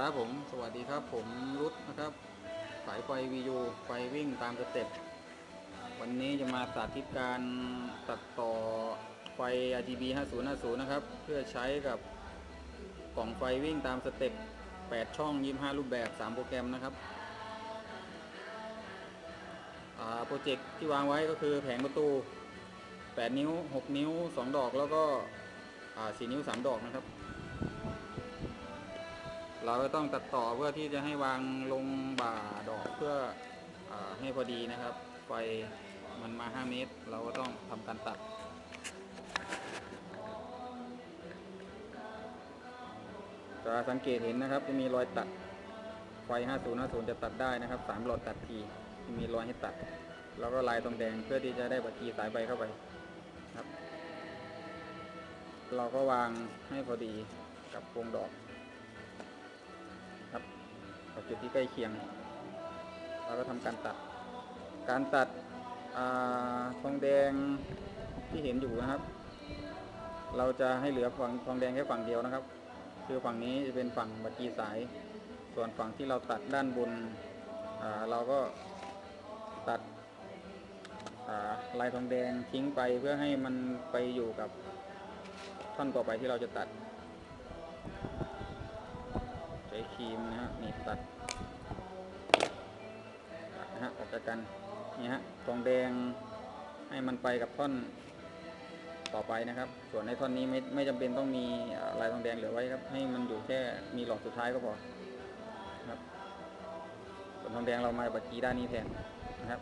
ครับผม สวัสดีครับ ผมรุดนะครับ สายไฟวีูไฟวิ่งตามสเต็ป วันนี้จะมาสาธิตการตัดต่อไฟ RGB 5050 นะครับ เพื่อใช้กับกล่องไฟวิ่งตามสเต็ป 8 ช่อง 25 รูปแบบ 3 โปรแกรมนะครับโปรเจกต์ที่วางไว้ก็คือแผงประตู 8 นิ้ว 6 นิ้ว 2 ดอกแล้วก็อ่า4นิ้ว 3 ดอกนะครับ เราก็ต้องตัดต่อเพื่อที่จะให้วางลงบ่าดอกเพื่ออให้พอดีนะครับไฟมันมา 5 เมตร เราก็ต้องทำการตัดจะสังเกตเห็นนะครับ จะมีรอยตัดไฟ 5050 จะตัดได้นะครับ 3 หลอดตัดทีมีรอยให้ตัด แล้วก็ลายตรงแดงเพื่อที่จะได้บัตรีสายไฟเข้าไปครับ เราก็วางให้พอดีกับวงดอก กับจุดที่ใกล้เคียง เราก็ทำการตัด การตัดอทองแดงที่เห็นอยู่นะครับ เราจะให้เหลือฝั่งทองแดงแค่ฝั่งเดียวนะครับ คือฝั่งนี้จะเป็นฝั่งบัตรกีสาย ส่วนฝั่งที่เราตัดด้านบนเราก็ตัดลายทองแดงทิ้งไปเพื่อให้มันไปอยู่กับท่อนต่อไปที่เราจะตัด ช้ครีมนะฮะหนี่ตัดตัดนะฮะออกจากกันนี่ฮะทองแดงให้มันไปกับท่อนต่อไปนะครับ ส่วนในท่อนนี้ไม่ไม่จำเป็นต้องมีลายทองแดงเหลือไว้ครับ ให้มันอยู่แค่มีหลอดสุดท้ายก็พอครับส่วนทองแดงเรามาบัดกีด้านนี้แทนนะครับ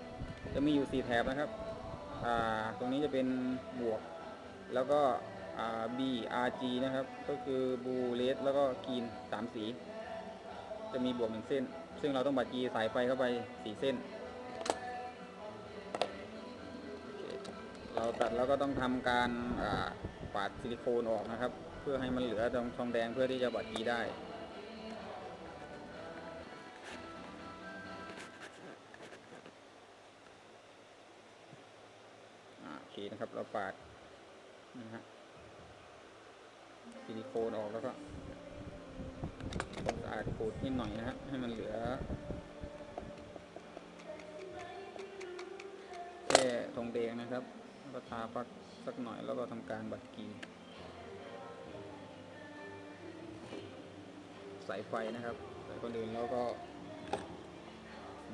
จะมีอยู่สี่แถบนะครับอ่าตรงนี้จะเป็นบวก แล้วก็อ่า B R G นะครับ ก็คือบูเลสแล้วก็กรีนสามสี จะมีบวกหนึ่งเส้น ซึ่งเราต้องบัดกีสายไฟเข้าไปสี่เส้น เราตัดแล้วก็ต้องทำการปาดซิลิโคนออกนะครับ เพื่อให้มันเหลือตรงทองแดงเพื่อที่จะบัดกีได้โอเคนะครับเราปาดนะฮะซิลิโคนออกแล้วก็ อาดขูดนิดหน่อยนะฮะให้มันเหลือแค่ทองแดงนะครับแล้วก็ทาปักสักหน่อยแล้วก็ทำการบัดกีสายไฟนะครับสายคนอื่นแล้วก็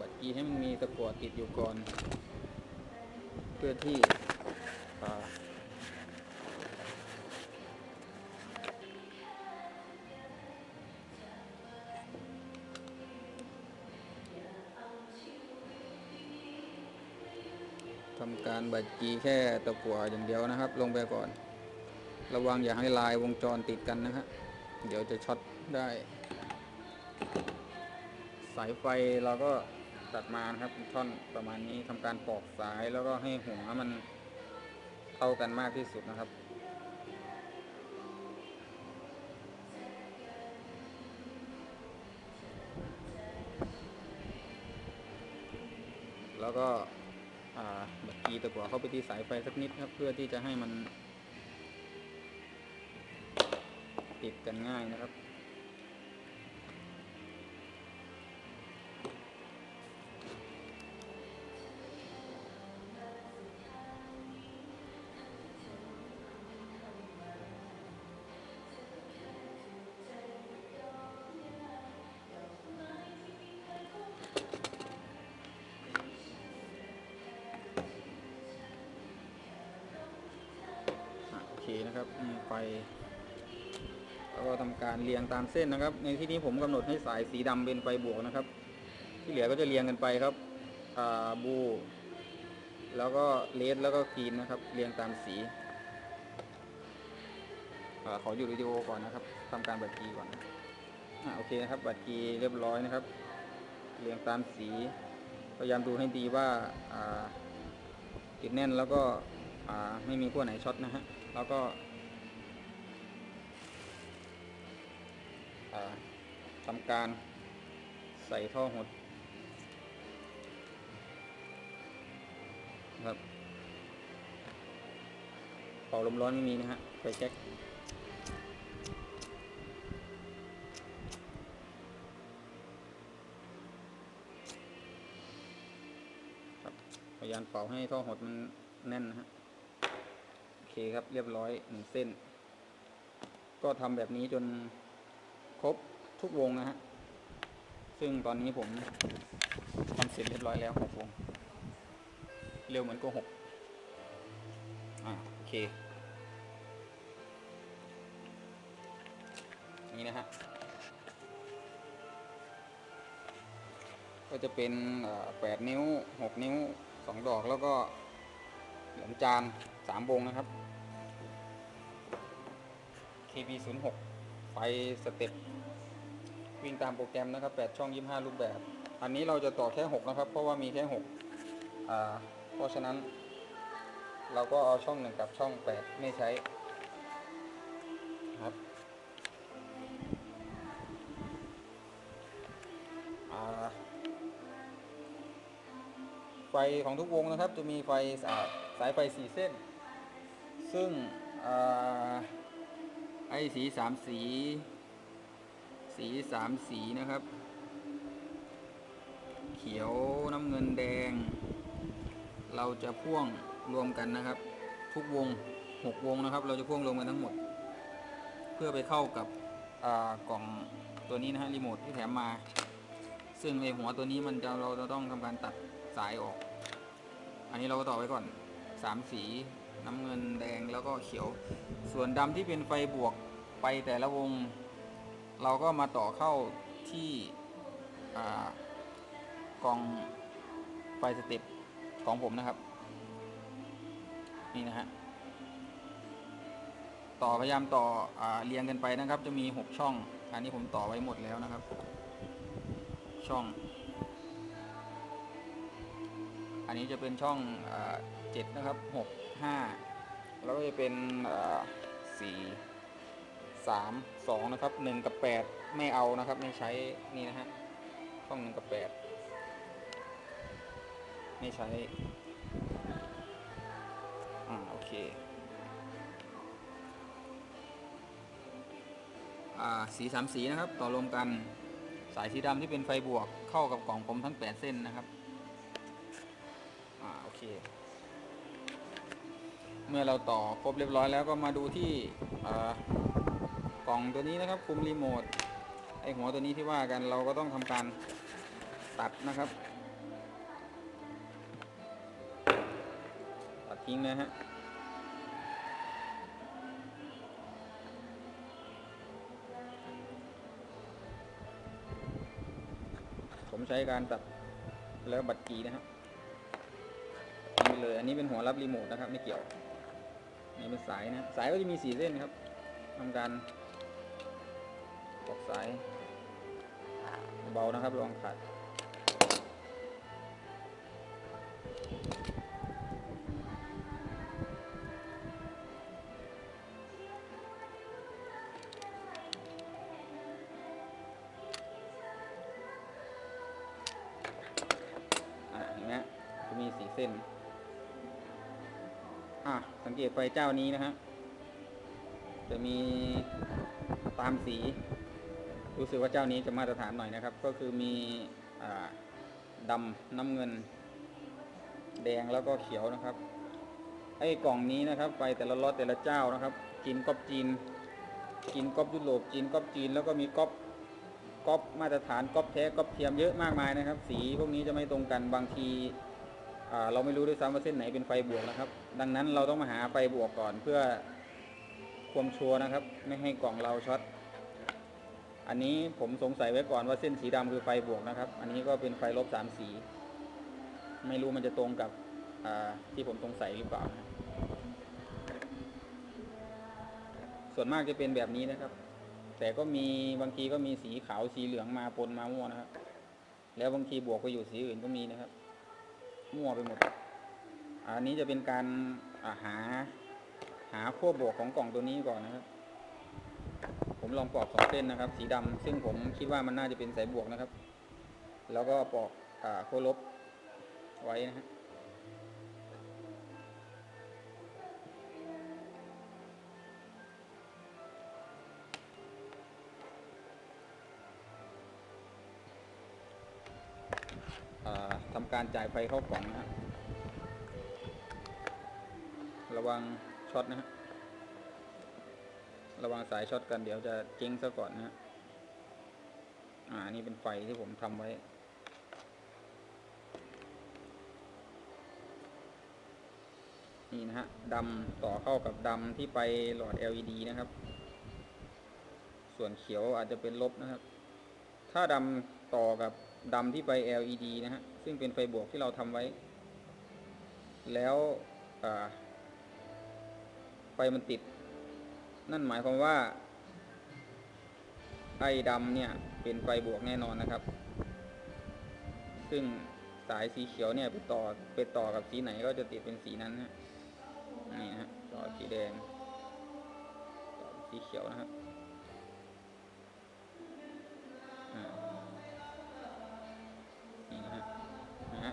บัดกีให้มันมีตะกั่วติดอยู่ก่อน เพื่อที่ ทำการบัดจีแค่ตะกั่วอย่างเดียวนะครับ ลงไปก่อน ระวังอย่าให้ลายวงจรติดกันนะฮะเดี๋ยวจะช็อตได้ สายไฟเราก็ตัดมานะครับท่อนประมาณนี้ทำการปอกสายแล้วก็ให้หัวมันเท่ากันมากที่สุดนะครับแล้วก็ ตะกั่วเข้าไปที่สายไฟสักนิดครับ เพื่อที่จะให้มัน ติดกันง่ายนะครับ นะครับมีไฟแล้วก็ทำการเรียงตามเส้นนะครับ ในที่นี้ผมกำหนดให้สายสีดำเป็นไฟบวกนะครับ ที่เหลือก็จะเรียงกันไปครับอ่าบู แล้วก็เลสแล้วก็กรีนนะครับ เรียงตามสีอขอหยุดวิดีโอก่อนนะครับทำการบัตรกีก่อนนะอโอเคนะครับ บัตรกีเรียบร้อยนะครับ เรียงตามสีพยายามดูให้ดีว่าติดแน่นแล้วก็ไม่มีขั้วไหนช็อตนะฮะ แล้วก็ทำการใส่ท่อหดครับเป่าลมร้อนไม่มีนะฮะไปแจ็คพยายามเป่าให้ท่อหดมันแน่นนะฮะ คครับ เรียบร้อยหนึ่งเส้น ก็ทำแบบนี้จนครบทุกวงนะฮะ ซึ่งตอนนี้ผมทำเสร็จเรียบร้อยแล้วหกวง เร็วเหมือนโกหกอ่าโอเค นี่นะฮะ ก็จะเป็นแปดนิ้วหกนิ้วสองดอกแล้วก็เหลือมจานสามวงนะครับ KB 0 6 ไฟสเต็ปวิ่งตามโปรแกรมนะครับ 8 ช่อง 25 รูปแบบ อันนี้เราจะต่อแค่ 6 นะครับ เพราะว่ามีแค่ 6 อ่า เพราะฉะนั้น เราก็เอาช่อง 1 กับช่อง 8 ไม่ใช้ครับไฟของทุกวงนะครับจะมีไฟสายไฟสีเส้น ซึ่งอ่า ไอ้สีสามสี สีสามสีนะครับ เขียวน้ำเงินแดง เราจะพ่วงรวมกันนะครับ ทุกวงหกวงนะครับ เราจะพ่วงรวมกันทั้งหมด เพื่อไปเข้ากับกล่องตัวนี้นะฮะรีโมทที่แถมมา ซึ่งไอหัวตัวนี้มันจะเราจะต้องทำการตัดสายออก อันนี้เราก็ต่อไว้ก่อนสามสี น้ำเงินแดงแล้วก็เขียว ส่วนดำที่เป็นไฟบวกไปแต่ละวง เราก็มาต่อเข้าที่กองไฟสเต็ปของผมนะครับ นี่นะฮะต่อพยายามต่ออเรียงกันไปนะครับ จะมี 6 ช่อง อันนี้ผมต่อไว้หมดแล้วนะครับ ช่อง อันนี้จะเป็นช่องเจ็ดนะครับห กห้าแล้วก็จะเป็นสี่สามสองนะครับหนึ่งกับแปดไม่เอานะครับ ไม่ใช้นี่นะฮะช่องหนึ่งกับแปดไม่ใช้ อ่า โอเค อ่า สีสามสีนะครับ ต่อรวมกันสายสีดำที่เป็นไฟบวกเข้ากับกล่องผมทั้ง 8 เส้นนะครับ อ่า โอเค เมื่อเราต่อครบเรียบร้อยแล้วก็มาดูที่กล่องตัวนี้นะครับคุมรีโมทไอหัวตัวนี้ที่ว่ากันเราก็ต้องทำการตัดนะครับ ตัดทิ้งนะฮะผมใช้การตัดแล้วบัตรกีนะครับนี่เลยอันนี้เป็นหัวรับรีโมทนะครับไม่เกี่ยว นี่เป็นสายนะ สายก็จะมีสีเส้นครับทำการปอกสายเบานะครับลองขัด อะสังเกตไฟเจ้านี้นะฮะจะมีตามสี รู้สึกว่าเจ้านี้จะมาตรฐานหน่อยนะครับ ก็คือมีอ่าดำน้ำเงิน แดงแล้วก็เขียวนะครับ ไอ้กล่องนี้นะครับไฟแต่ละล็อตแต่ละเจ้านะครับจีนก๊อปจีนจีนก๊อปยุโรปจีนก๊อปจีนแล้วก็มีก๊อปก๊อปมาตรฐานก๊อปแท้ก๊อปเทียมเยอะมากมายนะครับ สีพวกนี้จะไม่ตรงกันบางทีเราไม่รู้ด้วยซ้ำว่าเส้นไหนเป็นไฟบวกนะครับ ดังนั้นเราต้องมาหาไฟบวกก่อนเพื่อความชัวร์นะครับ ไม่ให้กล่องเราช็อตอันนี้ผมสงสัยไว้ก่อนว่าเส้นสีดำคือไฟบวกนะครับ อันนี้ก็เป็นไฟลบสามสี ไม่รู้มันจะตรงกับที่ผมสงสัยหรือเปล่านะส่วนมากจะเป็นแบบนี้นะครับ แต่ก็มีบางทีก็มีสีขาวสีเหลืองมาปนมามั่วนะครับ แล้วบางทีบวกไปอยู่สีอื่นก็มีนะครับ มั่วไปหมด อันนี้จะเป็นการาหาหาขั้วบวกของกล่องตัวนี้ก่อนนะครับ ผมลองปอกสองเส้นนะครับ สีดำซึ่งผมคิดว่ามันน่าจะเป็นสายบวกนะครับ แล้วก็ปอกอขั้วลบไว้นะฮะอ่าทำการจ่ายไฟเข้ากล่องนะฮะ ระวังช็อตนะฮะระวังสายช็อตกันเดี๋ยวจะเจ๊งซะก่อนนะฮะอ่านี่เป็นไฟที่ผมทำไว้ นี่นะฮะดำต่อเข้ากับดำที่ไปหลอด LED นะครับ ส่วนเขียวอาจจะเป็นลบนะครับ ถ้าดำต่อกับดำที่ไป LED นะฮะซึ่งเป็นไฟบวกที่เราทำไว้ แล้วอ่า ฟมันติด นั่นหมายความว่า ไอ้ดำเนี่ยเป็นไฟบวกแน่นอนนะครับ ซึ่งสายสีเขียวเนี่ยไปต่อไปต่อกับสีไหนก็จะติดเป็นสีนั้นนะนี่นะฮะต่อสีแดง ต่อสีเขียวนะฮะอ่านี่นะฮะนะฮะ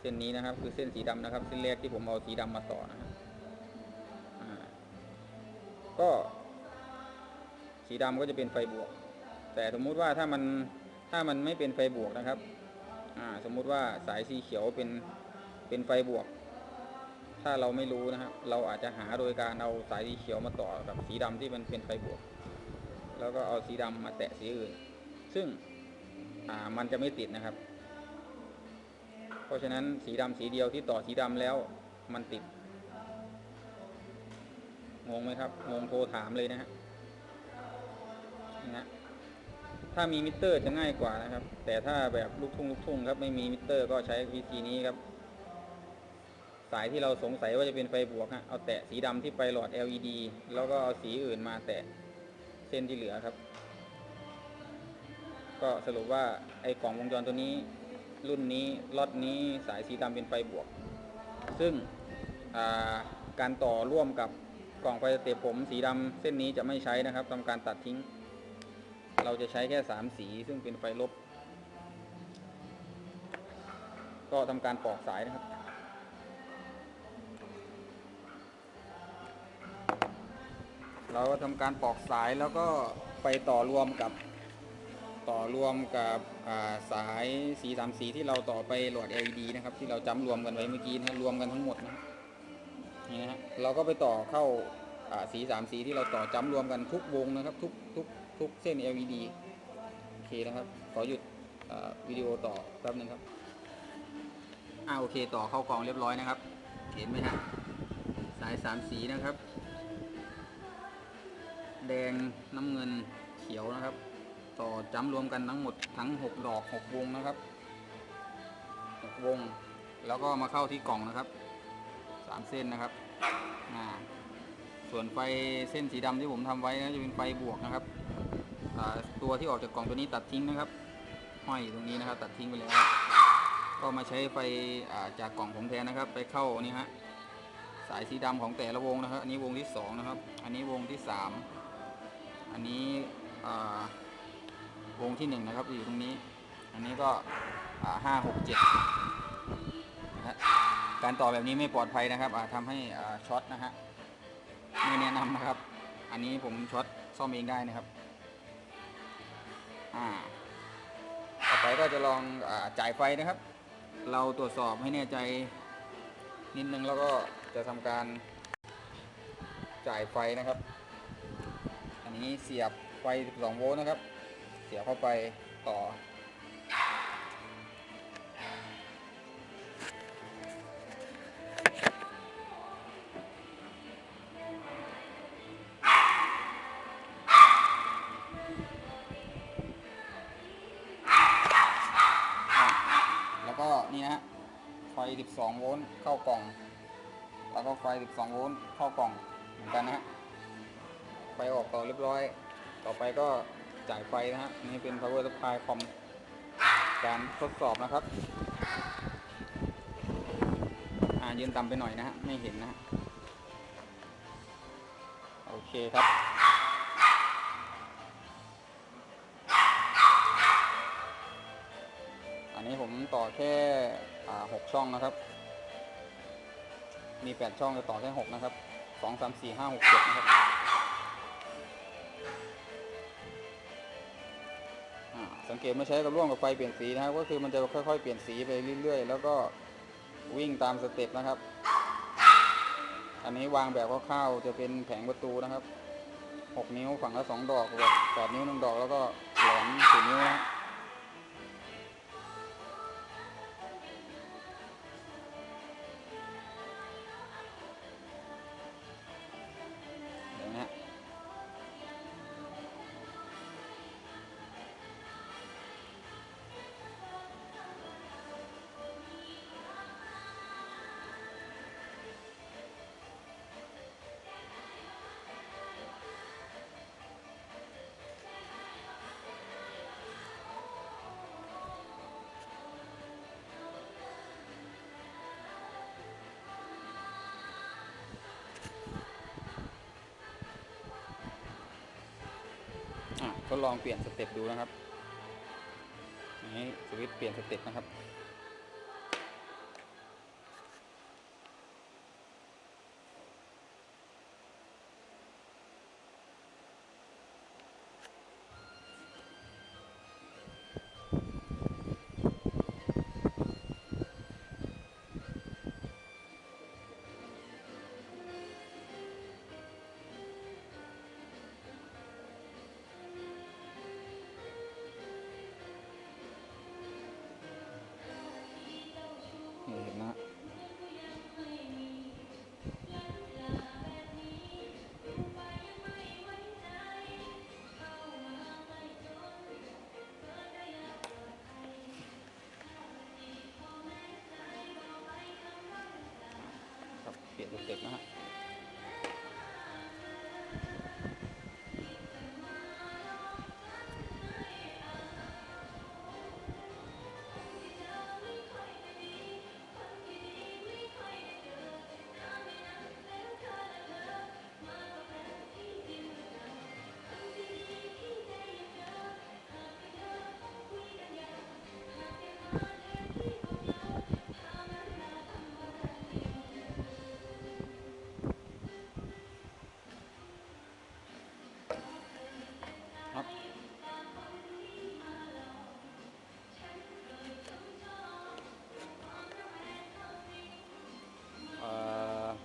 เส้นนี้นะครับคือเส้นสีดำนะครับ เส้นแรกที่ผมเอาสีดำมาต่อนะฮะ ก็สีดำก็จะเป็นไฟบวก แต่สมมุติว่าถ้ามันถ้ามันไม่เป็นไฟบวกนะครับอ่าสมมุติว่าสายสีเขียวเป็นเป็นไฟบวก ถ้าเราไม่รู้นะครับ เราอาจจะหาโดยการเอาสายสีเขียวมาต่อกับสีดำที่มันเป็นไฟบวก แล้วก็เอาสีดำมาแตะสีอื่น ซึ่งอ่ามันจะไม่ติดนะครับ เพราะฉะนั้นสีดำสีเดียวที่ต่อสีดำแล้วมันติด งงไหมครับ งงโทรถามเลยนะฮะนะฮะถ้ามีมิเตอร์จะง่ายกว่านะครับ แต่ถ้าแบบลูกทุ่งลูกทุ่งครับไม่มีมิเตอร์ก็ใช้วิธีนี้ครับ สายที่เราสงสัยว่าจะเป็นไฟบวกฮะเอาแตะสีดำที่ไปหลอด LED แล้วก็เอาสีอื่นมาแตะเส้นที่เหลือครับ ก็สรุปว่าไอ้กล่องวงจรตัวนี้ รุ่นนี้ล็อตนี้สายสีดำเป็นไฟบวก ซึ่งการต่อร่วมกับ กล่องไฟสเตปผมสีดำเส้นนี้จะไม่ใช้นะครับทำการตัดทิ้ง เราจะใช้แค่สามสีซึ่งเป็นไฟลบ ก็ทำการปอกสายนะครับ เราก็ทำการปอกสายแล้วก็ไปต่อรวมกับต่อรวมกับาสายสีสามสีที่เราต่อไปหลอด LED นะครับ ที่เราจำรวมกันไว้เมื่อกี้นะรวมกันทั้งหมดนะ นี่นะฮะเราก็ไปต่อเข้าสีสามสีที่เราต่อจำรวมกันทุกวงนะครับ ทุกทุกทุกเส้น LED โอเคนะครับ ขอหยุดวิดีโอต่อแป๊บนึงครับอ่าโอเคต่อเข้ากล่องเรียบร้อยนะครับ เห็นไหมฮะสายสามสีนะครับ แดงน้ำเงินเขียวนะครับ ต่อจำรวมกันทั้งหมดทั้ง 6 ดอก 6 วงนะครับ6วง แล้วก็มาเข้าที่กล่องนะครับ 3 เส้นนะครับ ส่วนไฟเส้นสีดำที่ผมทำไว้นะจะเป็นไฟบวกนะครับตัวที่ออกจากกล่องตัวนี้ตัดทิ้งนะครับ ห้อยอยู่ตรงนี้นะครับ ตัดทิ้งไปแล้ว ก็มาใช้ไฟจากกล่องผมแทนนะครับ ไปเข้านี่ฮะสายสีดำของแต่ละวงนะครับ อันนี้วงที่สองนะครับ อันนี้วงที่สามอันนี้วงที่หนึ่งนะครับอยู่ตรงนี้ อันนี้ก็ห้าหกเจ็ด การต่อแบบนี้ไม่ปลอดภัยนะครับอาจทำให้ช็อตนะฮะไม่แนะนำนะครับ อันนี้ผมช็อตซ่อมเองได้นะครับต่อไปก็จะลองอจ่ายไฟนะครับ เราตรวจสอบให้แน่ใจนิดนึงแล้วก็จะทำการจ่ายไฟนะครับ อันนี้เสียบไฟ 12 โวลต์นะครับ เสียบเข้าไปต่อ 12 โวลต์เข้ากล่อง แล้วก็ไฟ 12 โวลต์เข้ากล่องเหมือนกันนะฮะไฟออกต่อเรียบร้อย ต่อไปก็จ่ายไฟนะฮะ นี่เป็น power supply คอมการทดสอบนะครับ อ่ายืนต่ำไปหน่อยนะฮะ ไม่เห็นนะฮะ โอเคครับ นนี้ผมต่อแค่หกช่องนะครับ มีแปดช่องจะต่อแค่หกนะครับสองสามสี่ห้าหกเจ็ดนะครับสังเกตไม่ใช้กับร่วมกับไฟเปลี่ยนสีนะครับ ก็คือมันจะค่อยๆเปลี่ยนสีไปเรื่อยๆ แล้วก็วิ่งตามสเต็ปนะครับ อันนี้วางแบบคร่าวๆจะเป็นแผงประตูนะครับ 6 นิ้วฝั่งละ 2 ดอกแบบ8นิ้วหนึ่งดอกแล้วก็แหลม4นิ้วนะเทดลองเปลี่ยนสเต็ปดูนะครับนี่สวิตช์เปลี่ยนสเต็ปนะครับ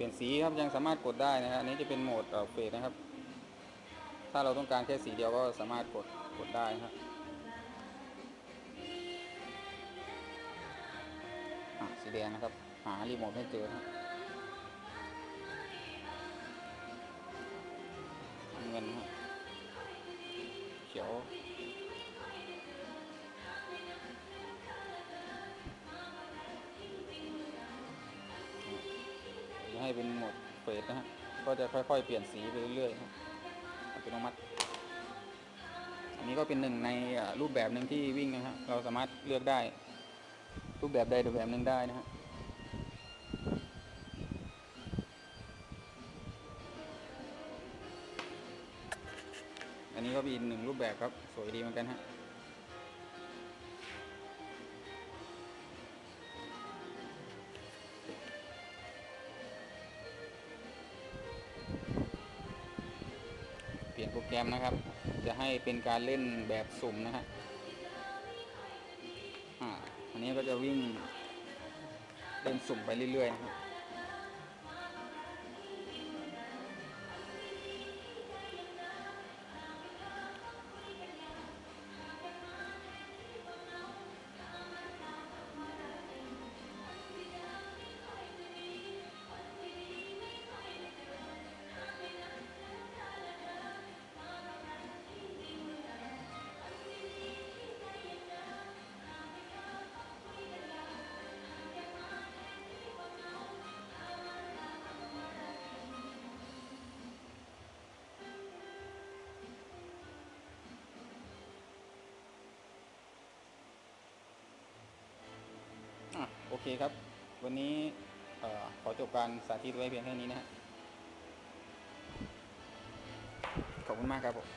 ลี่ยนสีครับยังสามารถกดได้นะฮะอันนี้จะเป็นโหมดเฟดนะครับ ถ้าเราต้องการแค่สีเดียวก็สามารถกดกดได้นะครับสีแดงนะครับ หารีโมทให้เจอครับ ดนะฮะ ก็จะค่อยๆ เปลี่ยนสีไปเรื่อยๆครับอัตโนมัติ อันนี้ก็เป็นหนึ่งในรูปแบบหนึ่งที่วิ่งนะฮะ เราสามารถเลือกได้ รูปแบบใดรูปแบบหนึ่งได้นะฮะอันนี้ก็เป็นอีหนึ่งรูปแบบครับ สวยดีเหมือนกันฮะ แกรมนะครับ จะให้เป็นการเล่นแบบสุ่มนะฮะอ่าอันนี้ก็จะวิ่งเล่นสุ่มไปเรื่อยๆนะครับ เคครับ วันนี้ออขอจบการสาธิตไว้เพียงเท่านี้นะฮะขอบคุณมากครับผม